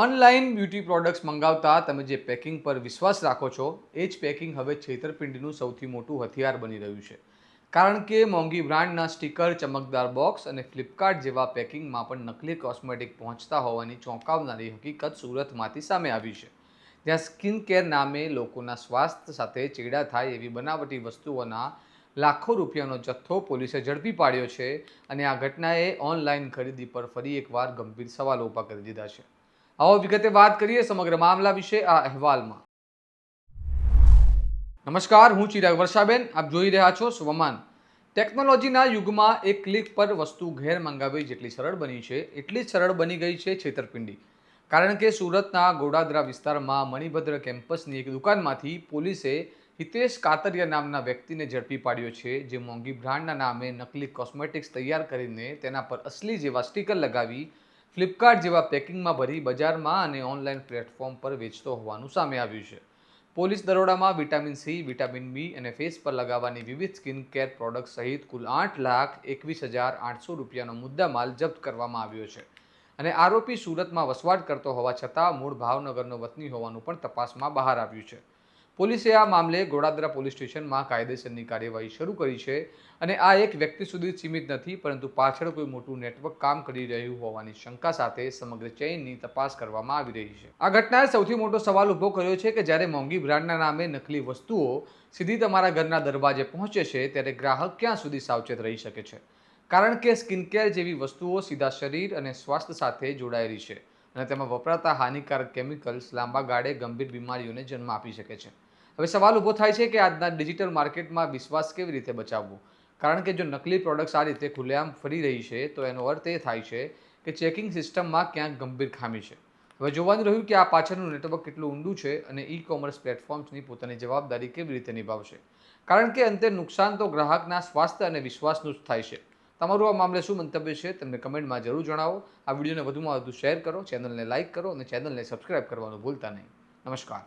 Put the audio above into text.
Online beauty products મંગાવતા તમે જે packing પર વિશ્વાસ રાખો છો, એ જ પેકિંગ હવે છેતરપિંડીનું સૌથી મોટું હથિયાર બની રહ્યું છે. કારણ કે મોંઘી બ્રાન્ડના સ્ટીકર, ચમકદાર બોક્સ અને ફ્લિપકાર્ટ જેવા પેકિંગમાં પણ નકલી કોસ્મેટિક પહોંચતા હોવાની ચોંકાવનારી હકીકત સુરતમાંથી સામે આવી છે. જ્યાં સ્કિન કેર નામે લોકોના સ્વાસ્થ્ય સાથે ચેડા થાય એવી બનાવટી વસ્તુઓના લાખો રૂપિયાનો જથ્થો પોલીસે ઝડપી પાડ્યો છે અને આ ઘટનાએ ઓનલાઈન ખરીદી પર ફરી એકવાર ગંભીર સવાલો ઊભા કરી દીધા છે. આવો વિગતે વાત કરીએ સમગ્ર મામલા વિશે આ અહેવાલમાં. નમસ્કાર, હું ચિરાગ વર્ષાબેન, આપ જોઈ રહ્યા છો સ્વમાન. ટેકનોલોજીના યુગમાં એક ક્લિક પર વસ્તુ ઘેર મંગાવવી જેટલી સરળ બની છે, એટલી જ સરળ બની ગઈ છે છેતરપિંડી. કારણ કે સુરતના ગોડાદરા વિસ્તારમાં મણિભદ્ર કેમ્પસની એક દુકાનમાંથી પોલીસે હિતેશ કાતરિયા નામના વ્યક્તિને ઝડપી પાડ્યો છે, જે મોંઘી બ્રાન્ડના નામે નકલી કોસ્મેટિક્સ તૈયાર કરીને તેના પર અસલી જેવા સ્ટીકર લગાવી ફ્લિપકાર્ટ જેવા પેકિંગમાં ભરી બજારમાં અને ઓનલાઈન પ્લેટફોર્મ પર વેચતો હોવાનું સામે આવ્યું છે. પોલીસ દરોડામાં વિટામિન સી, વિટામિન બી અને ફેસ પર લગાવવાની વિવિધ સ્કિન કેર પ્રોડક્ટ સહિત કુલ આઠ લાખ એકવીસ હજાર આઠસો રૂપિયાનો મુદ્દામાલ જપ્ત કરવામાં આવ્યો છે. અને આરોપી સુરતમાં વસવાટ કરતો હોવા છતાં મૂળ ભાવનગરનો વતની હોવાનું પણ તપાસમાં બહાર આવ્યું છે. પોલીસે આ મામલે ગોડાદરા પોલીસ સ્ટેશનમાં કાયદેસરની કાર્યવાહી શરૂ કરી છે અને આ એક વ્યક્તિ સુધી સીમિત નથી, પરંતુ પાછળ કોઈ મોટું નેટવર્ક કામ કરી રહ્યું હોવાની શંકા સાથે સમગ્ર ચેઇનની તપાસ કરવામાં આવી રહી છે. આ ઘટનાએ સૌથી મોટો સવાલ ઊભો કર્યો છે કે જ્યારે મોંઘી બ્રાન્ડના નામે નકલી વસ્તુઓ સીધી તમારા ઘરના દરવાજે પહોંચે છે, ત્યારે ગ્રાહક ક્યાં સુધી સાવચેત રહી શકે છે? કારણ કે સ્કિનકેર જેવી વસ્તુઓ સીધા શરીર અને સ્વાસ્થ્ય સાથે જોડાયેલી છે. અને તેમાં વપરાતા હાનિકારક કેમિકલ્સ લાંબા ગાળે ગંભીર બીમારીઓને જન્મ આપી શકે છે. હવે સવાલ ઊભો થાય છે કે આજના ડિજિટલ માર્કેટમાં વિશ્વાસ કેવી રીતે બચાવવો? કારણ કે જો નકલી પ્રોડક્ટ્સ આ રીતે ખુલ્લેઆમ ફરી રહી છે, તો એનો અર્થ એ થાય છે કે ચેકિંગ સિસ્ટમમાં ક્યાંક ગંભીર ખામી છે. હવે જોવાનું રહ્યું કે આ પાછળનું નેટવર્ક કેટલું ઊંડું છે અને ઈ કોમર્સ પ્લેટફોર્મ્સની પોતાની જવાબદારી કેવી રીતે નિભાવશે. કારણ કે અંતે નુકસાન તો ગ્રાહકના સ્વાસ્થ્ય અને વિશ્વાસનું જ થાય છે. તમારું આ મામલે શું મંતવ્ય છે તમને કમેન્ટમાં જરૂર જણાવો. આ વિડીયોને વધુમાં વધુ શેર કરો, ચેનલને લાઇક કરો અને ચેનલને સબસ્ક્રાઇબ કરવાનું ભૂલતા નહીં. નમસ્કાર.